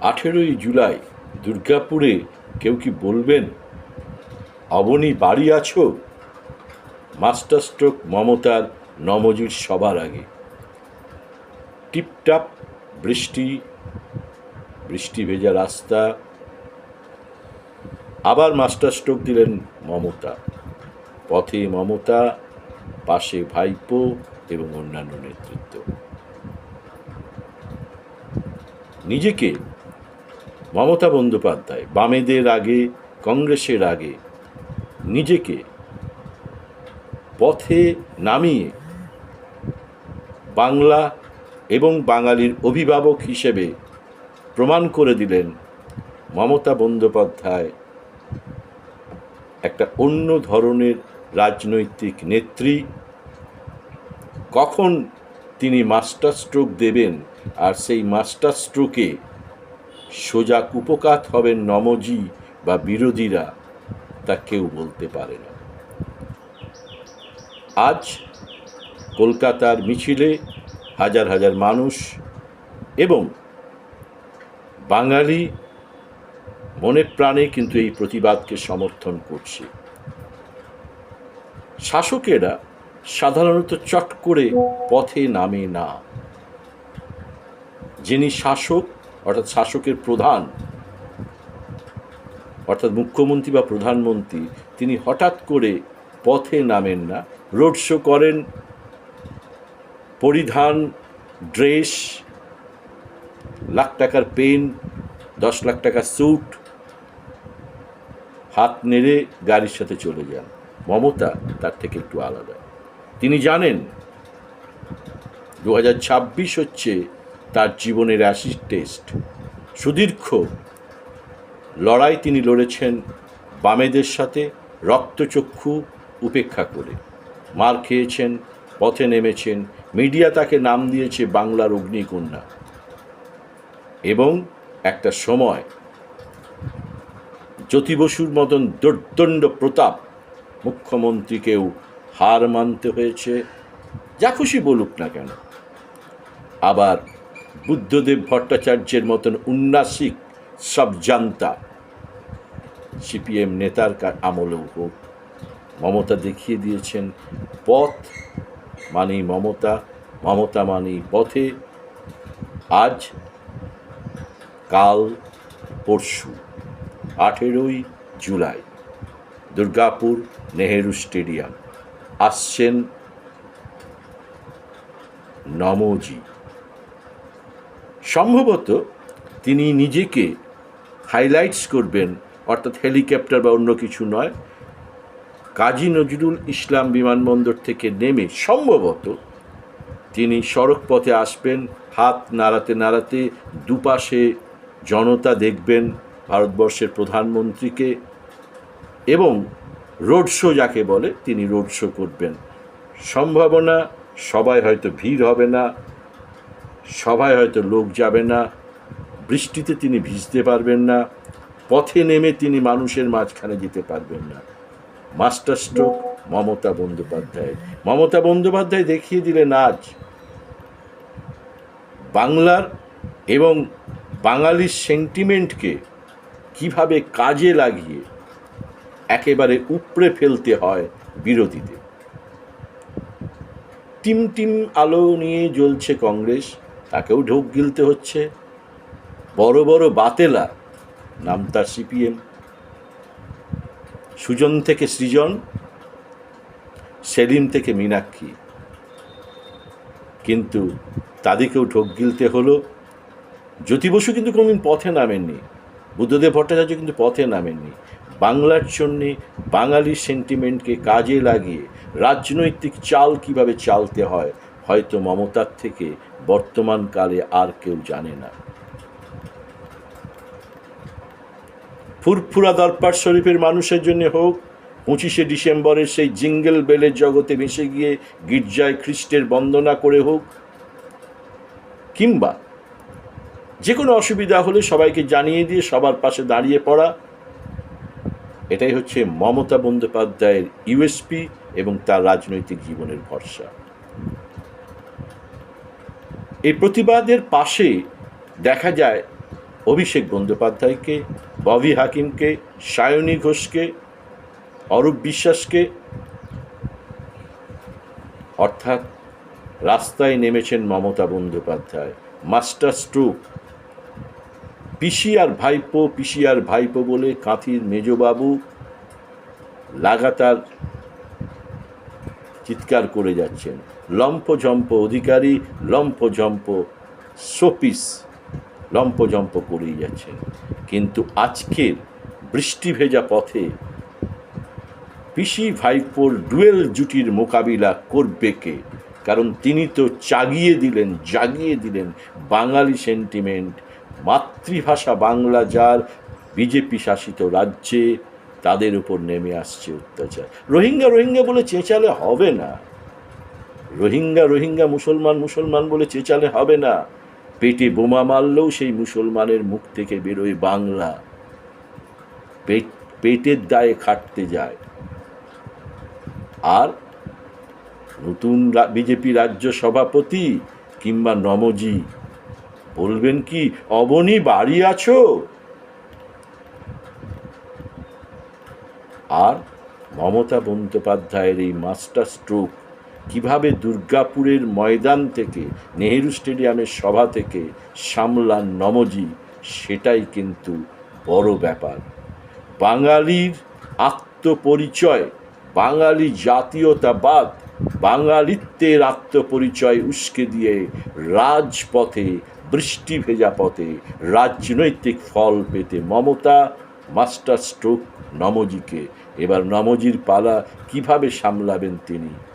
আঠেরোই জুলাই দুর্গাপুরে কেউ কি বলবেন? অবনী বাড়ি আছো? মাস্টার স্ট্রোক মমতার নমজির সবার আগে। টিপটাপ বৃষ্টি বৃষ্টি ভেজা রাস্তা। আবার মাস্টার স্ট্রোক দিলেন মমতা। পথে মমতা, পাশে ভাইপো এবং অন্যান্য নেতৃত্ব। নিজেকে মমতা বন্দ্যোপাধ্যায়, বামেদের আগে, কংগ্রেসের আগে, নিজেকে পথে নামিয়ে বাংলা এবং বাঙালির অভিভাবক হিসেবে প্রমাণ করে দিলেন মমতা বন্দ্যোপাধ্যায় একটা অন্য ধরনের রাজনৈতিক নেত্রী। কখন তিনি মাস্টার স্ট্রোক দেবেন আর সেই মাস্টার স্ট্রোকে সোজা কুপকাত হবেন নমজি বা বিরোধীরা, তা কেউ বলতে পারে না। আজ কলকাতার মিছিলে হাজার হাজার মানুষ এবং বাঙালি মনে প্রাণে কিন্তু এই প্রতিবাদকে সমর্থন করছে। শাসকেরা সাধারণত চট করে পথে নামে না। যিনি শাসক অর্থাৎ শাসকের প্রধান, অর্থাৎ মুখ্যমন্ত্রী বা প্রধানমন্ত্রী, তিনি হঠাৎ করে পথে নামেন না। রোড শো করেন, পরিধান, ড্রেস, লাখ টাকার পেন, দশ লাখ টাকার স্যুট, হাত নেড়ে গাড়ির সাথে চলে যান। মমতা তার থেকে একটু আলাদা। তিনি জানেন, দু হাজার ছাব্বিশ হচ্ছে তার জীবনের অ্যাসিড টেস্ট। সুদীর্ঘ লড়াই তিনি লড়েছেন বামেদের সাথে রক্তচক্ষু উপেক্ষা করে। মার খেয়েছেন, পথে নেমেছেন, মিডিয়া তাকে নাম দিয়েছে বাংলার অগ্নিকন্যা। এবং একটা সময় জ্যোতি বসুর মতন দুর্দণ্ড প্রতাপ মুখ্যমন্ত্রীকেও হার মানতে হয়েছে, যা খুশি বলুক না কেন। আবার বুদ্ধদেব ভট্টাচার্যের মতন উন্নাসিক সব জানতা। সিপিএম নেতার আমলেও হোক, মমতা দেখিয়ে দিয়েছেন পথ মানি মমতা মমতা মানি পথে। আজ, কাল, পরশু, আঠেরোই জুলাই, দুর্গাপুর নেহেরু স্টেডিয়াম। আসছেন নমজি। সম্ভবত তিনি নিজেকে হাইলাইটস করবেন, অর্থাৎ হেলিকপ্টার বা অন্য কিছু নয়, কাজী নজরুল ইসলাম বিমানবন্দর থেকে নেমে সম্ভবত তিনি সড়ক পথে আসবেন, হাত নাড়াতে নাড়াতে দুপাশে জনতা দেখবেন ভারতবর্ষের প্রধানমন্ত্রীকে এবং রোড শো যাকে বলে তিনি রোড শো করবেন। সম্ভাবনা, সবাই হয়তো ভিড় হবে না সবাই হয়তো লোক যাবে না, বৃষ্টিতে তিনি ভিজতে পারবেন না, পথে নেমে তিনি মানুষের মাঝখানে যেতে পারবেন না। মাস্টার স্ট্রোক মমতা বন্দ্যোপাধ্যায় মমতা বন্দ্যোপাধ্যায় দেখিয়ে দিলেন আজ বাংলার এবং বাঙালির সেন্টিমেন্টকে কীভাবে কাজে লাগিয়ে একেবারে উপড়ে ফেলতে হয় বিরোধীদের। টিম টিম আলো নিয়ে জ্বলছে কংগ্রেস। তাকেও ঢোক গিলতে হচ্ছে। বড় বড় বাতেলা, নাম তার সিপিএম। সুজন থেকে সৃজন, সেলিম থেকে মীনাক্ষী। কিন্তু তাদেরকেও ঢোক গিলতে হলো। জ্যোতি বসু কিন্তু কোনোদিন পথে নামেননি। বুদ্ধদেব ভট্টাচার্য কিন্তু পথে নামেননি। বাংলার জন্যে বাঙালির সেন্টিমেন্টকে কাজে লাগিয়ে রাজনৈতিক চাল কীভাবে চালতে হয় হয়তো মমতার থেকে বর্তমান কালে আর কেউ জানে না। ফুরফুরা দরবার শরীফের মানুষের জন্য হোক, পঁচিশে ডিসেম্বরের সেই জিঙ্গেল বেলের জগতে মিশে গিয়ে গির্জায় খ্রিস্টের বন্দনা করে হোক, কিংবা যে কোনো অসুবিধা হলে সবাইকে জানিয়ে দিয়ে সবার পাশে দাঁড়িয়ে পড়া, এটাই হচ্ছে মমতা বন্দ্যোপাধ্যায়ের ইউএসপি এবং তার রাজনৈতিক জীবনের ভরসা। এই প্রতিবাদের পাশে দেখা যায় অভিষেক বন্দ্যোপাধ্যায়কে, ববি হাকিমকে, সায়নী ঘোষকে, অরূপ বিশ্বাসকে। অর্থাৎ রাস্তায় নেমেছেন মমতা বন্দ্যোপাধ্যায়, মাস্টার স্ট্রোক পিসি আর ভাইপো, পিসি আর ভাইপো বলে কাঁথির মেজবাবু লাগাতার চিৎকার করে যাচ্ছেন। লম্ফঝম্প অধিকারী লম্ফঝম্প সোপিস লম্ফঝম্প করেই যাচ্ছেন। কিন্তু আজকের বৃষ্টি ভেজা পথে পিসি ভাইপোর ডুয়েল জুটির মোকাবিলা করবে কে? কারণ তিনি তো চাগিয়ে দিলেন, জাগিয়ে দিলেন বাঙালি সেন্টিমেন্ট। মাতৃভাষা বাংলা যার বিজেপি শাসিত রাজ্যে তাদের উপর নেমে আসছে অত্যাচার। রোহিঙ্গা রোহিঙ্গা বলে চেঁচালে হবে না। রোহিঙ্গা রোহিঙ্গা মুসলমান মুসলমান বলে চেঁচালে হবে না। পেটে বোমা মারলেও সেই মুসলমানের মুখ থেকে বেরোয় বাংলা। পেট, পেটের দায়ে খাটতে যায়। আর নতুন বিজেপি রাজ্য সভাপতি কিংবা নমজি, বলবেন কি, অবনী বাড়ি আছো? আর মমতা বন্দ্যোপাধ্যায়ের এই মাস্টার স্ট্রোক কীভাবে দুর্গাপুরের ময়দান থেকে, নেহেরু স্টেডিয়ামের সভা থেকে সামলান নমজি, সেটাই কিন্তু বড় ব্যাপার। বাঙালির আত্মপরিচয়, বাঙালি জাতীয়তাবাদ, বাঙালিত্বের আত্মপরিচয় উস্কে দিয়ে রাজপথে, বৃষ্টি ভেজা পথে রাজনৈতিক ফল পেতে মমতা মাস্টার স্ট্রোক নমজিকে। এবার নমজির পালা কীভাবে সামলাবেন তিনি?